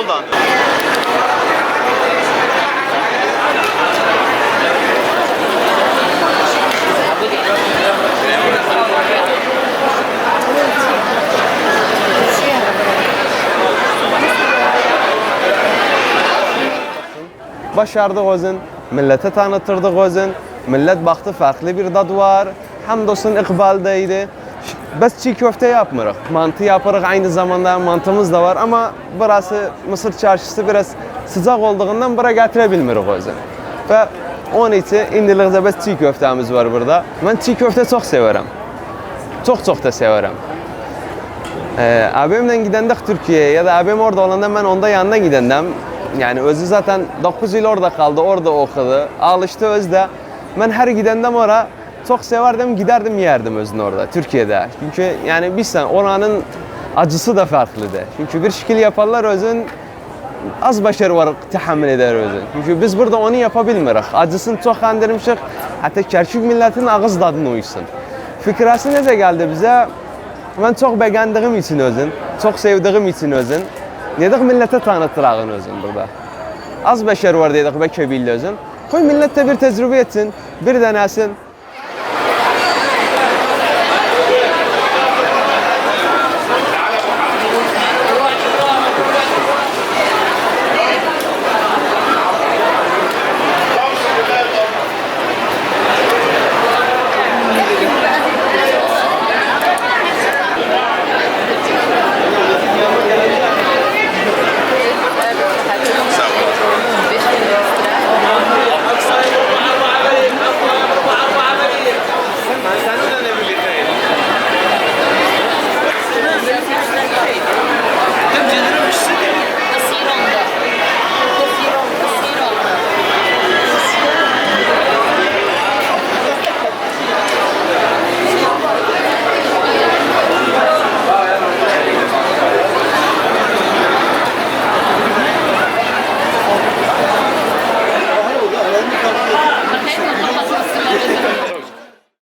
Turgul'dan. Başardık özün, millete tanıtırdık özün. Millet baktı farklı bir tadı var. Hamdolsun ikbaldeydi. Biz çiğ köfte yapmırıq. Mantı yapırıq aynı zamanda mantımız da var ama burası Mısır çarşısı biraz sıcak olduğundan bura getirebilmirik bilmirik özün. Ve onun için indilikdə biz çiğ köftemiz var burada. Ben çiğ köfte çok severim. Çok çok da severim. Ee, abimle gidendik Türkiye'ye ya da abim orada olanda ben onda yanına gidendim. Yani özü zaten 9 yıl orada kaldı, orada okudu. Alıştı özde. Ben her gidendem oraya çok severdim, giderdim yerdim özünü orada, Türkiye'de. Çünkü yani bir sen oranın acısı da farklıdır. Çünkü bir şekil yaparlar özün az başarı var tahammül eder özün. Çünkü biz burada onu yapabilmirik. Acısını çok kandırmışık. Hatta Kerkük milletin ağız tadına uysun. Fikrası necə geldi bize? Ben çok beğendiğim için özün, çok sevdiğim için özün. Dedik millete tanıtırağın özün burada. Az beşer var dedik be köbilli özün. Koy millet de bir tecrübe etsin, bir denesin.